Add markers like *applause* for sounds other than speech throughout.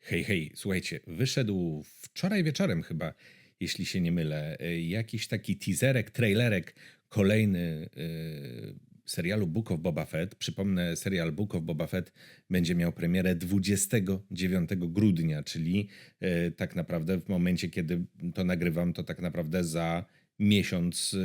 Hej, hej, słuchajcie, wyszedł wczoraj wieczorem chyba, jeśli się nie mylę, y, jakiś taki teaserek, trailerek kolejny y, serialu Book of Boba Fett. Przypomnę, serial Book of Boba Fett będzie miał premierę 29 grudnia, czyli y, tak naprawdę w momencie, kiedy to nagrywam, to tak naprawdę za miesiąc,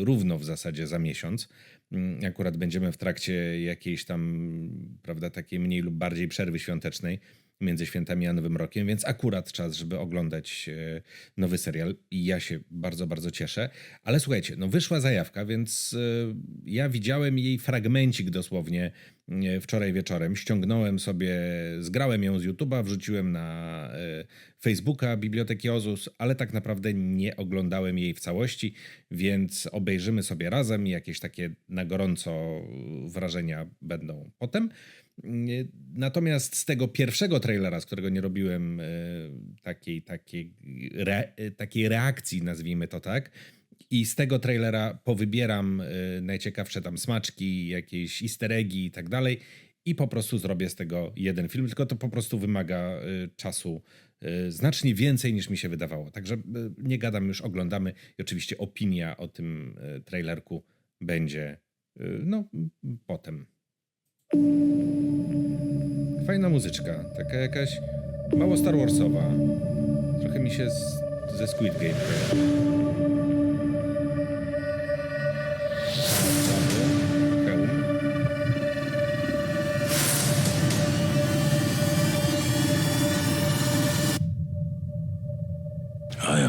równo w zasadzie za miesiąc. Mm, Akurat będziemy w trakcie jakiejś tam, prawda, takiej mniej lub bardziej przerwy świątecznej między świętami a Nowym Rokiem, więc akurat czas, żeby oglądać e, nowy serial i ja się bardzo, bardzo cieszę. Ale słuchajcie, no wyszła zajawka, więc e, ja widziałem jej fragmencik dosłownie wczoraj wieczorem. Ściągnąłem sobie, zgrałem ją z YouTube'a, wrzuciłem na e, Facebooka Biblioteki Ozus, ale tak naprawdę nie oglądałem jej w całości, więc obejrzymy sobie razem jakieś takie na gorąco wrażenia będą potem. Nie- Natomiast z tego pierwszego trailera, z którego nie robiłem e, takiej, takiej, re, e, takiej reakcji, nazwijmy to tak, i z tego trailera powybieram e, najciekawsze tam smaczki, jakieś easter eggi i tak dalej i po prostu zrobię z tego jeden film, tylko to po prostu wymaga e, czasu e, znacznie więcej niż mi się wydawało. Także nie gadam już, oglądamy i oczywiście opinia o tym trailerku będzie no potem. Fajna muzyczka, taka jakaś mało Star Warsowa. Trochę mi się z, ze Squid Game kojarzy.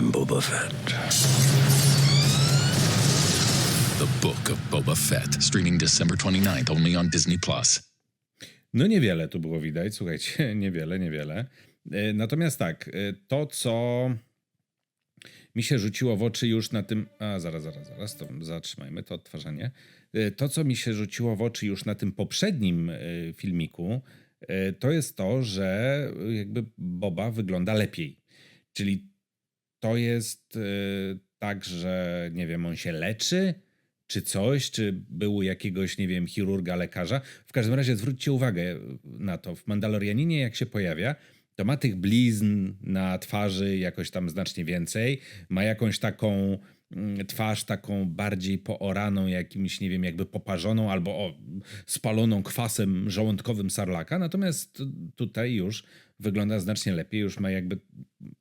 I am Boba Fett. The Book of Boba Fett, streaming December 29th only on Disney Plus. No niewiele tu było widać, słuchajcie, *laughs* niewiele, niewiele. E, Natomiast tak, e, to co mi się rzuciło w oczy już na tym. A zaraz, zaraz, zaraz, to zatrzymajmy to odtwarzanie. E, To, co mi się rzuciło w oczy już na tym poprzednim filmiku, to jest to, że jakby Boba wygląda lepiej. Czyli to jest e, tak, że nie wiem, on się leczy, czy coś, czy był jakiegoś, nie wiem, chirurga, lekarza. W każdym razie zwróćcie uwagę na to. W Mandalorianinie, jak się pojawia, to ma tych blizn na twarzy jakoś tam znacznie więcej. Ma jakąś taką twarz taką bardziej pooraną, jakimś, nie wiem, jakby poparzoną albo o, spaloną kwasem żołądkowym sarlaka. Natomiast tutaj już wygląda znacznie lepiej, już ma jakby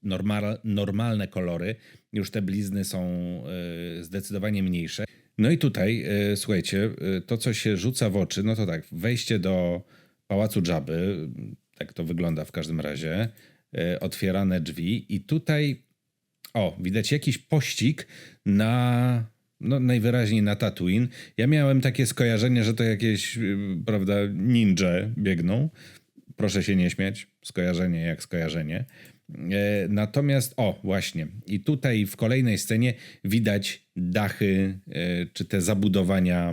normal, normalne kolory, już te blizny są e, zdecydowanie mniejsze. No i tutaj, e, słuchajcie, e, to co się rzuca w oczy, no to tak, wejście do pałacu Dżaby, tak to wygląda w każdym razie, otwierane drzwi i tutaj, o, widać jakiś pościg na, no najwyraźniej na Tatooine. Ja miałem takie skojarzenie, że to jakieś, y, prawda, ninja biegną. Proszę się nie śmiać, skojarzenie jak skojarzenie. E, Natomiast, o właśnie, i tutaj w kolejnej scenie widać dachy, e, czy te zabudowania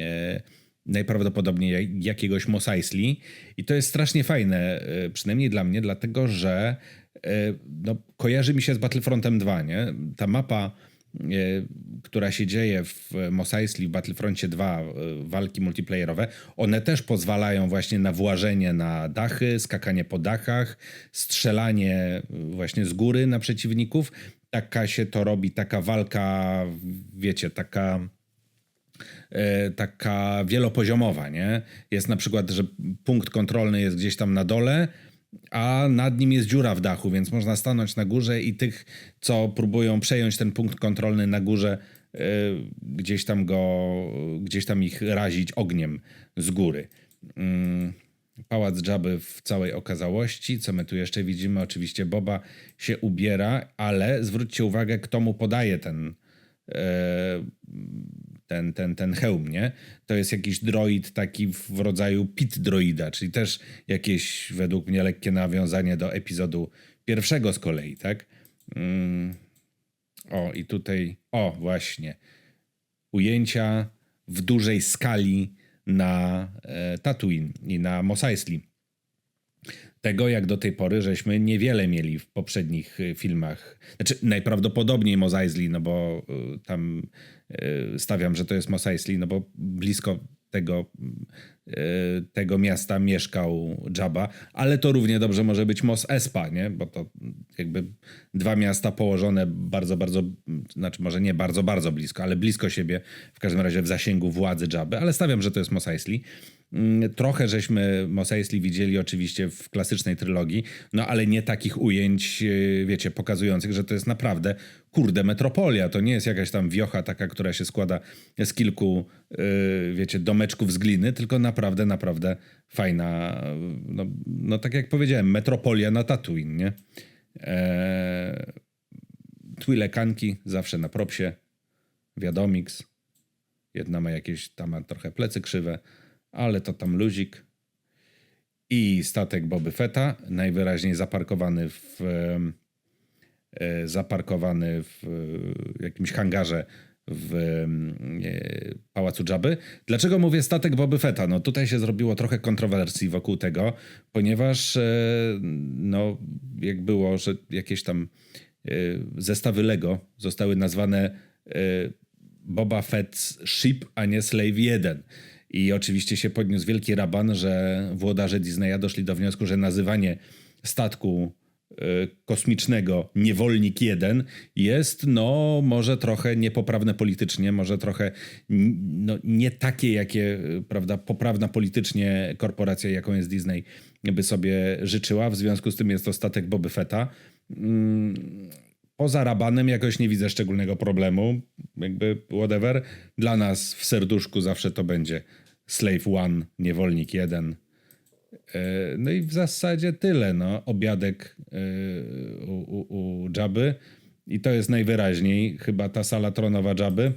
e, najprawdopodobniej jak- jakiegoś Mos Eisley. I to jest strasznie fajne, e, przynajmniej dla mnie, dlatego że no, kojarzy mi się z Battlefrontem 2, nie? Ta mapa, e, która się dzieje w Mos Eisley, w Battlefroncie 2, e, walki multiplayerowe, one też pozwalają właśnie na włażenie na dachy, skakanie po dachach, strzelanie e, właśnie z góry na przeciwników. Taka się to robi, taka walka, wiecie, taka e, taka wielopoziomowa, nie? Jest na przykład, że punkt kontrolny jest gdzieś tam na dole, a nad nim jest dziura w dachu, więc można stanąć na górze i tych, co próbują przejąć ten punkt kontrolny na górze, e, gdzieś tam go, gdzieś tam ich razić ogniem z góry. Mm. Pałac Dżaby w całej okazałości. Co my tu jeszcze widzimy? Oczywiście Boba się ubiera, ale zwróćcie uwagę, kto mu podaje ten, e, ten, ten, ten hełm, nie? To jest jakiś droid taki w rodzaju pit droida, czyli też jakieś według mnie lekkie nawiązanie do epizodu pierwszego z kolei, tak? Mm. O, i tutaj, o właśnie, ujęcia w dużej skali na e, Tatooine i na Mos Eisley. Tego, jak do tej pory, żeśmy niewiele mieli w poprzednich y, filmach. Znaczy, najprawdopodobniej Mos Eisley, no bo y, tam y, stawiam, że to jest Mos Eisley, no bo blisko tego, tego miasta mieszkał Jabba, ale to równie dobrze może być Mos Espa, nie? Bo to jakby dwa miasta położone bardzo, bardzo, znaczy może nie bardzo, bardzo blisko, ale blisko siebie, w każdym razie w zasięgu władzy Jabby, ale stawiam, że to jest Mos Eisley. Mm, Trochę żeśmy Mos Eisley widzieli oczywiście w klasycznej trylogii, no ale nie takich ujęć, yy, wiecie, pokazujących, że to jest naprawdę, kurde, metropolia. To nie jest jakaś tam wiocha taka, która się składa z kilku, yy, wiecie, domeczków z gliny, tylko naprawdę, naprawdę fajna, no, no tak jak powiedziałem, metropolia na Tatooine, nie? Eee, Twile kanki zawsze na propsie, wiadomix. Jedna ma jakieś, tam ma trochę plecy krzywe, ale to tam luzik. I statek Boby Fetta, najwyraźniej zaparkowany w e, zaparkowany w e, jakimś hangarze w e, Pałacu Dżaby. Dlaczego mówię statek Boby Fetta? No tutaj się zrobiło trochę kontrowersji wokół tego, ponieważ no jak było, że jakieś tam zestawy Lego zostały nazwane Boba Fett's Ship, a nie Slave 1. I oczywiście się podniósł wielki raban, że włodarze Disneya doszli do wniosku, że nazywanie statku e, kosmicznego Niewolnik 1 jest no może trochę niepoprawne politycznie, może trochę no, nie takie, jakie e, prawda, poprawna politycznie korporacja, jaką jest Disney, by sobie życzyła. W związku z tym jest to statek Boby Fetta. Mm, Poza rabanem jakoś nie widzę szczególnego problemu. Jakby whatever. Dla nas w serduszku zawsze to będzie Slave One, Niewolnik 1. E, No i w zasadzie tyle. No. Obiadek e, u, u, u. I to jest najwyraźniej chyba ta sala tronowa Jabby.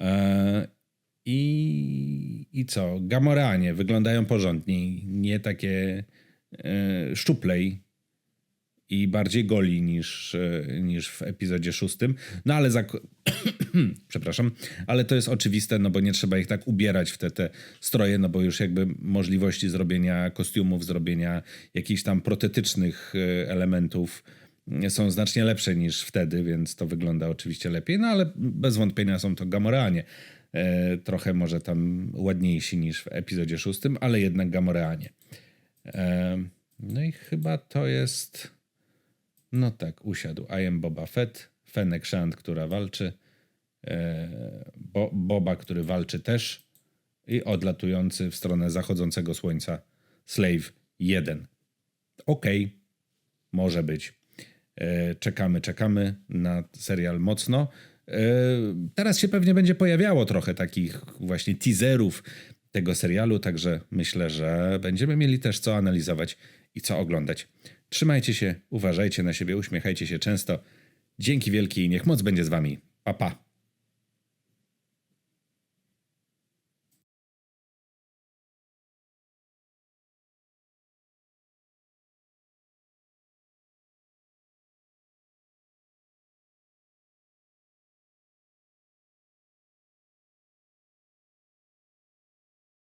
E, I, I co? Gamoreanie wyglądają porządniej. Nie takie szczuplej i bardziej goli niż, niż w epizodzie szóstym. No ale przepraszam, ale to jest oczywiste, no bo nie trzeba ich tak ubierać w te, te stroje, no bo już jakby możliwości zrobienia kostiumów, zrobienia jakichś tam protetycznych e, elementów są znacznie lepsze niż wtedy, więc to wygląda oczywiście lepiej, no ale bez wątpienia są to Gamoreanie. E, trochę może tam ładniejsi niż w epizodzie szóstym, ale jednak Gamoreanie. E, no i chyba to jest... No tak, usiadł. I am Boba Fett, Fennec Shand, która walczy, Bo, Boba, który walczy też i odlatujący w stronę zachodzącego słońca Slave 1. Okej, może być. E, czekamy, czekamy na serial mocno. E, teraz się pewnie będzie pojawiało trochę takich właśnie teaserów tego serialu, także myślę, że będziemy mieli też co analizować i co oglądać. Trzymajcie się, uważajcie na siebie, uśmiechajcie się często. Dzięki wielkie i niech moc będzie z wami. Pa, pa.